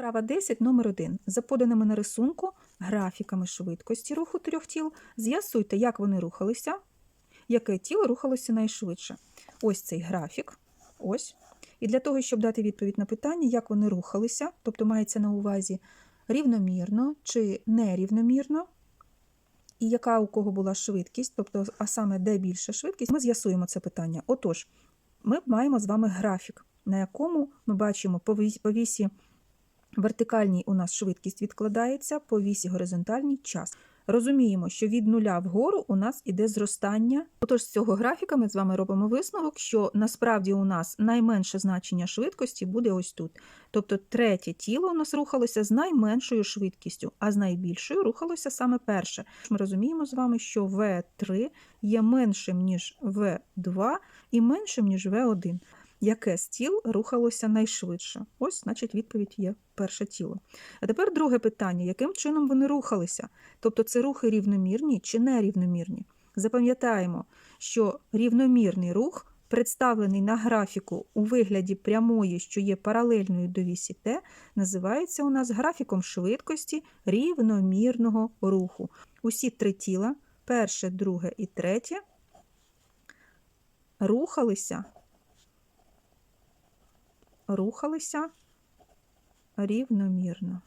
Вправа 10, номер 1. За поданими на рисунку графіками швидкості руху трьох тіл з'ясуйте, як вони рухалися, яке тіло рухалося найшвидше. Ось цей графік. Ось. І для того, щоб дати відповідь на питання, як вони рухалися, тобто мається на увазі рівномірно чи нерівномірно, і яка у кого була швидкість, тобто, а саме де більша швидкість, ми з'ясуємо це питання. Отож, ми маємо з вами графік, на якому ми бачимо по вісі вертикальній у нас швидкість відкладається, по вісі горизонтальній час. Розуміємо, що від нуля вгору у нас іде зростання. Отож, з цього графіка ми з вами робимо висновок, що насправді у нас найменше значення швидкості буде ось тут. Тобто третє тіло у нас рухалося з найменшою швидкістю, а з найбільшою рухалося саме перше. Ми розуміємо з вами, що В3 є меншим, ніж В2 і меншим, ніж В1 яке з тіл рухалося найшвидше? Ось, значить, відповідь є перше тіло. А тепер друге питання: яким чином вони рухалися? Тобто це рухи рівномірні чи нерівномірні? Запам'ятаємо, що рівномірний рух, представлений на графіку у вигляді прямої, що є паралельною до вісі Т, називається у нас графіком швидкості рівномірного руху. Усі три тіла, перше, друге і третє, рухалися рухалися рівномірно.